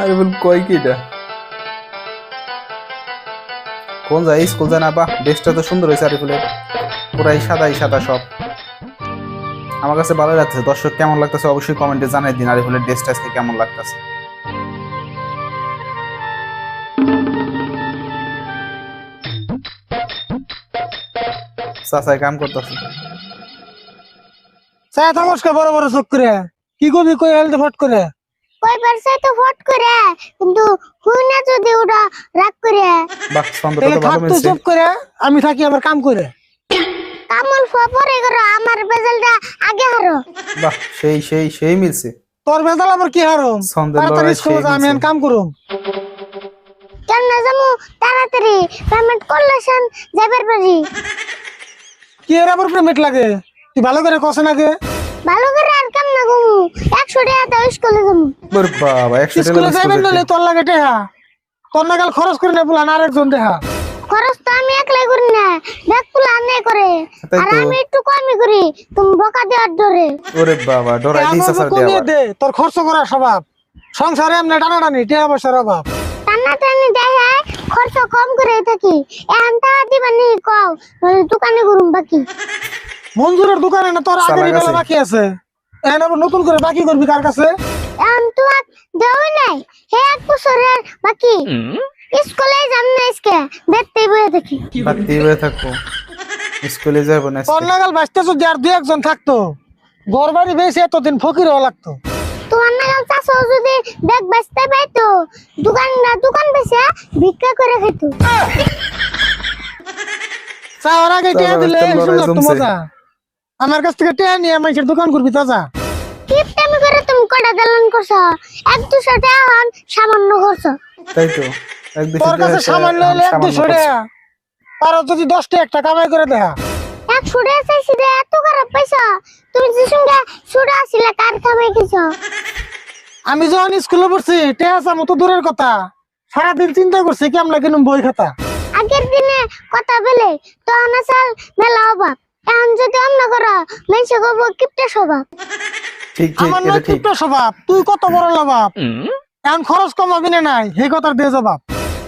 আরে কোন যায় স্কুল যায় না বাহ ড্রেসটা তো সুন্দর হয়েছে আরিফুলের পুরাই সাদাই সাদা সব। আমার কাছে ভালো লাগতেছে। দর্শক কেমন লাগতেছে অবশ্যই কমেন্টে জানাই দিন আরিফুলের ড্রেসটা আজকে কেমন লাগতেছে। চাচাই কাম করতেছে। চায় বড় বড় চোখ করে। কি করবি কই হেলতে ফট করে? কই পারছে তো ফট করে কিন্তু হুই না যদি ওটা রাগ করে। বাহ তাহলে থাক তুই চুপ করে আমি থাকি আমার কাম করে। কামল ফুয়া পরে করো আমার বেজালটা আগে হারো। বাহ সেই সেই সেই মিলছে। তোর বেজাল আমার কি হারম ছন্দের তাড়াতাড়ি লড়াই সেই আমি। কাম করুম। কেন না যাব তাড়াতাড়ি পেমেন্ট করলে সেন যাবার পারি। কি এর আবার পেমেন্ট লাগে? তুই ভালো করে কষে নাকি ভালো করে আর না টাকা তো স্কুলে ওরে বাবা একশো স্কুলে টাকা নলে তোর লাগে টেহা। তোর নাগাল খরচ করে না আরেকজন দেহা খরচ তো আমি একলাই করি না। ব্যাগ পুলা আনে করে। আর আমি একটু কমই করি। তুমি বকা দেওয়ার ধরে। ওরে বাবা ডরাই বাবু স্যার দে তোর খরচ করার স্বভাব। সংসারে এমনি টানাটানি টেহা পয়সার অভাব। টানা টানি দেখে খরচ কম করে থাকি। এখন টাকা দিবা নি কও। নইলে দোকানে করুম বাকি। মঞ্জুরের দোকানে না তোর আগের বেলা বাকি আছে? এখন আবার নতুন করে বাকি করবি কার কাছে? এখন তো আর দেওয়াই নাই। হে এক বছরের বাকি। স্কুলে যাম না আজকে। দেখতে বয়ে দেখি বাতি হয়ে থাকব। স্কুলে যাব না তোর নাগাল বাঁচতে যদি আর দুই একজন থাকতো। ঘর বাড়ি বেশি এতদিন ফকির হওয়া লাগতো। তোমার নাগাল চাষও যদি ব্যাগ বেচতে পাইতো দোকান না দোকান বেচে ভিক্ষা করে খেত চাওয়ার আগে টেয়া দিলে একটা শুনলাম মজা। আমার কাছ থেকে টেয়া নিয়ে দোকান করবি তাজা কিপটামি করে তুমি কটা দালান করছ? এক দুশো টাকা হন সামান্য করছ। তাই তো। এক তোর কাছে সামান্য হলে এক দুশো টাকা তারও যদি দশটা একটা কামাই করে দেখা একশো টাকা চাইছি রে এত খারাপ পাইছো? তুমি যে সঙ্গে ছুটে আসছিলে কার খেছো আমি যখন স্কুলে পড়ছি টেয়া চামো তো দূরের কথা। সারাদিন চিন্তা করছি কেমন কিনুম বই খাতা। আগের দিনে কথা বলে তখন আসাল মেলা অভাব। এখন যদি অন্য করো মেসে করব কিপটা স্বভাব। ঠিক ঠিক আমার ঠিক। কিপটা স্বভাব তুই কত বড় লাভাব। এখন খরচ কমাবি না নাই সেই কথার দিয়ে জবাব।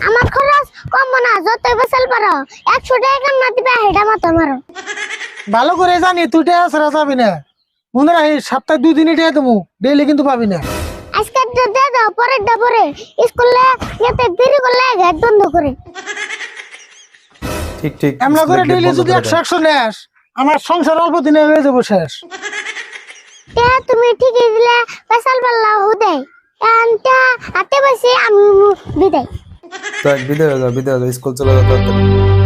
আমার খরচ কম না যতই বেসাল পারো একশো টাকা কাম না দিবে হেডা মাথা মারো। ভালো করে জানি তুই ছাড়া যাবি না। মনে রাখি সপ্তাহে দুই দিনই টেয়া দেবো ডেইলি কিন্তু পাবি না। আজকে দিয়ে দাও পরে। স্কুলে যেতে দেরি করলে গেট বন্ধ করে। ঠিক ঠিক এমন করে ডেইলি যদি করে একশো দেয়। একশো নেস আমার সংসার অল্প দিনে হয়ে যাব শেষ। তে তুমি ঠিকই দিলে বেসাল পাল্লা হুদে। এখন তা হাতে বসে আমি বিদায়। তো বিদায় হয়ে যাও বিদায় হয়ে যাও স্কুল চলে যাও তাড়াতাড়ি।